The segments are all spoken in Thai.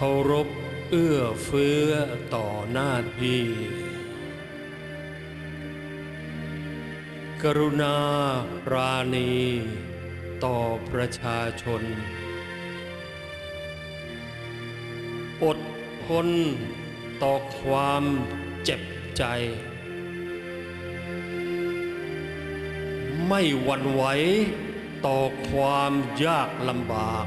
เคารพเอื้อเฟื้อต่อหน้าที่ กรุณาปราณี ต่อประชาชน อดทนต่อความเจ็บใจ ไม่หวั่นไหวต่อความยากลำบาก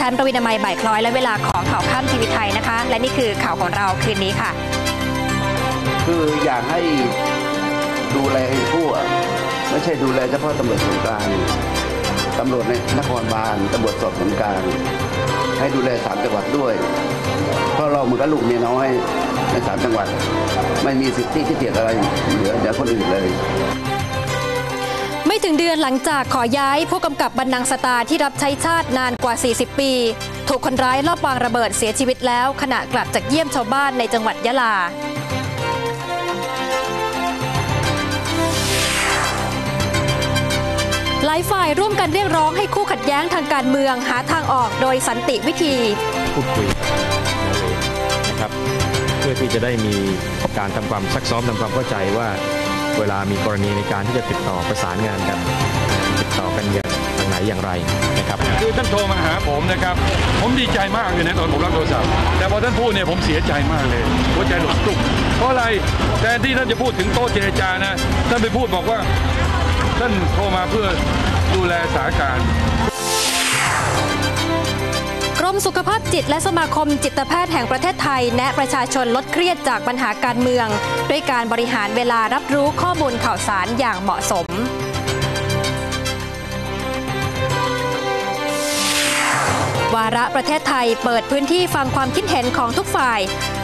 ฉันประวินามัยบ่ายคล้อยและเวลาของข่าวข้ามทีวีไทยนะคะ และนี่คือข่าวของเราคืนนี้ค่ะ คืออยากให้ดูแลให้ทั่ว ไม่ใช่ดูแลเฉพาะตำรวจส่วนกลางตำรวจในนครบาลตำรวจสอบสวนกลางให้ดูแลสามจังหวัดด้วย เพราะเราเหมือนกับลูกเมียน้อยในสามจังหวัด ไม่มีสิทธิที่เกียดอะไรเหลือจากคนอื่นเลย ถึงเดือนหลังจากขอย้ายผู้กำกับบรรนังสตาที่รับใช้ชาตินานกว่า 40 ปี ถูกคนร้ายลอบวางระเบิดเสียชีวิตแล้ว ขณะกลับจากเยี่ยมชาวบ้านในจังหวัดยะลาหลายฝ่ายร่วมกันเรียกร้องให้คู่ขัดแย้งทางการเมืองหาทางออกโดยสันติวิธีพูดคุยนอร์เวย์นะครับ เพื่อที่จะได้มีการทำความซักซ้อมทำความเข้าใจว่า เวลามีกรณีในการที่จะติดต่อประสานงานกัน ติดต่อกันอย่างทางไหนอย่างไรนะครับคือท่านโทรมาหาผมนะครับ ผมดีใจมากเลยนะตอนผมรับโทรศัพท์แต่พอท่านพูดเนี่ยผมเสียใจมากเลยหัวใจหลุดตุกเพราะอะไรแทนที่ท่านจะพูดถึงโต๊ะเจรจานะท่านไปพูดบอกว่า ท่านโทรมาเพื่อดูแลสถานการณ์ กรมสุขภาพจิตและสมาคมจิตแพทย์แห่งประเทศไทย แนะประชาชนลดเครียดจากปัญหาการเมือง ด้วยการบริหารเวลารับรู้ข้อมูลข่าวสารอย่างเหมาะสมวาระประเทศไทยเปิดพื้นที่ฟังความคิดเห็นของทุกฝ่าย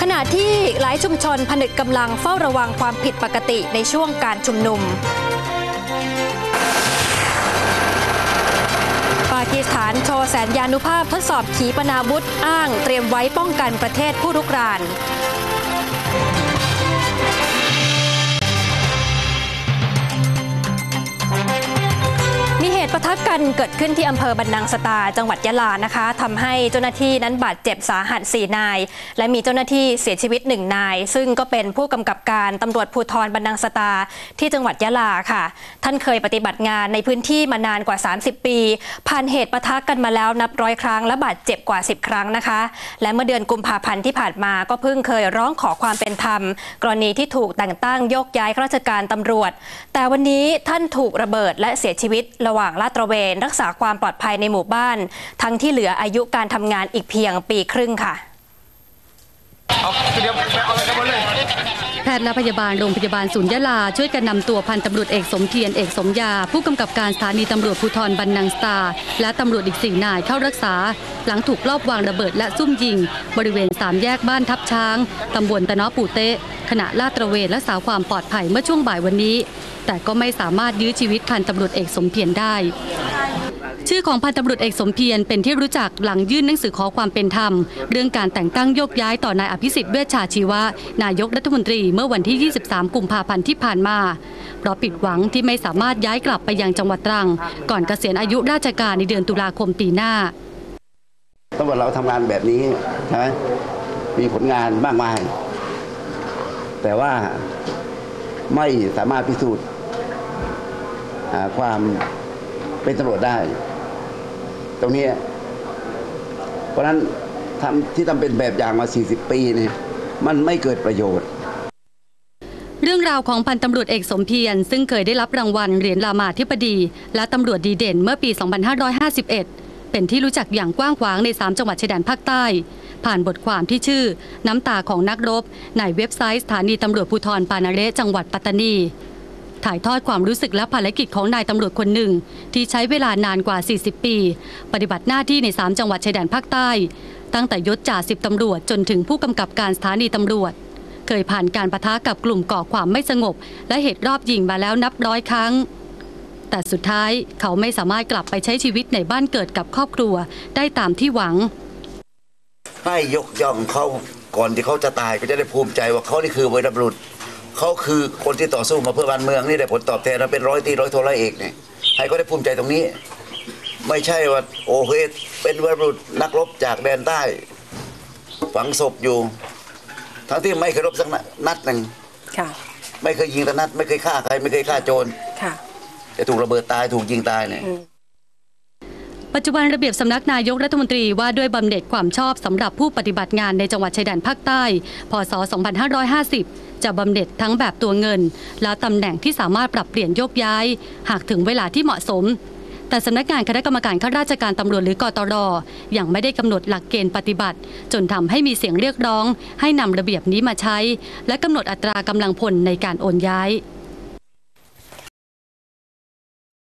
ขณะที่หลายชุมชนผนึกกำลังเฝ้าระวังความผิดปกติในช่วงการชุมนุมากีสถานโชว์แสนยานุภาพทดสอบขีปนาวุธอ้าง เตรียมไว้ป้องกันประเทศผู้รุกราน มีเหตุประทัดกันเกิดขึ้นที่อำเภอบรรนังสตาจังหวัดยะลานะคะทำให้เจ้าหน้าที่นั้นบาดเจ็บสาหัส 4 นาย และมีเจ้าหน้าที่เสียชีวิต 1 นาย ซึ่งก็เป็นผู้กำกับการตำรวจภูธรบรรนังสตาที่จังหวัดยะลาค่ะ ท่านเคยปฏิบัติงานในพื้นที่มานานกว่า 30 ปี ผ่านเหตุปะทะกันมาแล้วนับร้อยครั้งและบาดเจ็บกว่า 10 ครั้งนะคะ และเมื่อเดือนกุมภาพันธ์ที่ผ่านมาก็เพิ่งเคยร้องขอความเป็นธรรม กรณีที่ถูกแต่งตั้งโยกย้ายข้าราชการตำรวจ แต่วันนี้ท่านถูกระเบิดและเสียชีวิตระหว่างลาดระเวน รักษาความปลอดภัยในหมู่บ้าน ทั้งที่เหลืออายุการทำงานอีกเพียงปีครึ่งค่ะ แพทย์และพยาบาลโรงพยาบาลศูนย์ยะลา ช่วยกันนำตัวพันตำรวจเอกสมเทียนเอกสมยา ผู้กำกับการสถานีตำรวจภูธรบรรนังสตา และตำรวจอีกสี่นายเข้ารักษา หลังถูกลอบวางระเบิดและซุ่มยิง บริเวณสามแยกบ้านทับช้างตำบลตะเนาะปูเตะขณะลาดตระเวนและสาวความปลอดภัยเมื่อช่วงบ่ายวันนี้ แต่ก็ไม่สามารถยื้อชีวิตพันตำรวจเอกสมเพียรได้ ชื่อของพันตำรวจเอกสมเพียรเป็นที่รู้จักหลังยื่นหนังสือขอความเป็นธรรม เรื่องการแต่งตั้งโยกย้ายต่อนายอภิสิทธิ์เวชชาชีวะ นายกรัฐมนตรีเมื่อวันที่ 23 กุมภาพันธ์ที่ผ่านมา เพราะผิดหวังที่ไม่สามารถย้ายกลับไปยังจังหวัดตรัง ก่อนเกษียณอายุราชการในเดือนตุลาคมปีหน้าตำรวจเราทำงานแบบนี้ใช่ไหมมีผลงานมากมาย แต่ว่าไม่สามารถพิสูจน์ความเป็นตำรวจได้ ตรงนี้ เพราะนั้นทำที่ทำเป็นแบบอย่างมา 40 ปีเนี่ยมันไม่เกิดประโยชน์เรื่องราวของพันตำรวจเอกสมเพียรซึ่งเคยได้รับรางวัลเหรียญรามาธิบดี และตำรวจดีเด่นเมื่อปี 2551 เป็นที่รู้จักอย่างกว้างขวางใน 3 จังหวัดชายแดนภาคใต้ ผ่านบทความที่ชื่อ น้ำตาของนักรบ ในเว็บไซต์สถานีตำรวจภูธรปานาเระจังหวัดปัตตานี ถ่ายทอดความรู้สึกและภารกิจของนายตำรวจคนหนึ่ง ที่ใช้เวลานานกว่า 40 ปี ปฏิบัติหน้าที่ใน 3 จังหวัดชายแดนภาคใต้ ตั้งแต่ยศจ่าสิบตำรวจจนถึงผู้กำกับการสถานีตำรวจ เคยผ่านการประทะกับกลุ่มก่อความไม่สงบ และเหตุรอบยิงมาแล้วนับร้อยครั้ง แต่สุดท้ายเขาไม่สามารถกลับไปใช้ชีวิตในบ้านเกิดกับครอบครัวได้ตามที่หวัง ให้ยกย่องเขาก่อนที่เขาจะตายก็จะได้ภูมิใจว่าเขานี่คือวีรบุรุษ เขาคือคนที่ต่อสู้มาเพื่อบ้านเมืองนี่ได้ผลตอบแทนนะเป็นร้อยตีร้อยโทร้อยเอกเนี่ยให้เขาได้ภูมิใจตรงนี้ ไม่ใช่ว่าโอเคเป็นวีรบุรุษนักรบจากแดนใต้ ฝังศพอยู่ ทั้งที่ไม่เคยรบสักนัดหนึ่งค่ะไม่เคยยิงตะนัด ไม่เคยฆ่าใครไม่เคยฆ่าโจรค่ะแต่ถูกระเบิดตายถูกยิงตายเนี่ยปัจจุบันระเบียบสำนักนายกรัฐมนตรีว่าด้วยบำเหน็จความชอบสำหรับผู้ปฏิบัติงานในจังหวัดชายแดนภาคใต้ พศ 2550 จะบำเหน็จทั้งแบบตัวเงิน และตำแหน่งที่สามารถปรับเปลี่ยนโยกย้าย หากถึงเวลาที่เหมาะสม แต่สำนักงานคณะกรรมการข้าราชการตำรวจหรือกตรยังไม่ได้กำหนดหลักเกณฑ์ปฏิบัติ จนทำให้มีเสียงเรียกร้อง ให้นำระเบียบนี้มาใช้ และกำหนดอัตรากำลังพลในการโอนย้าย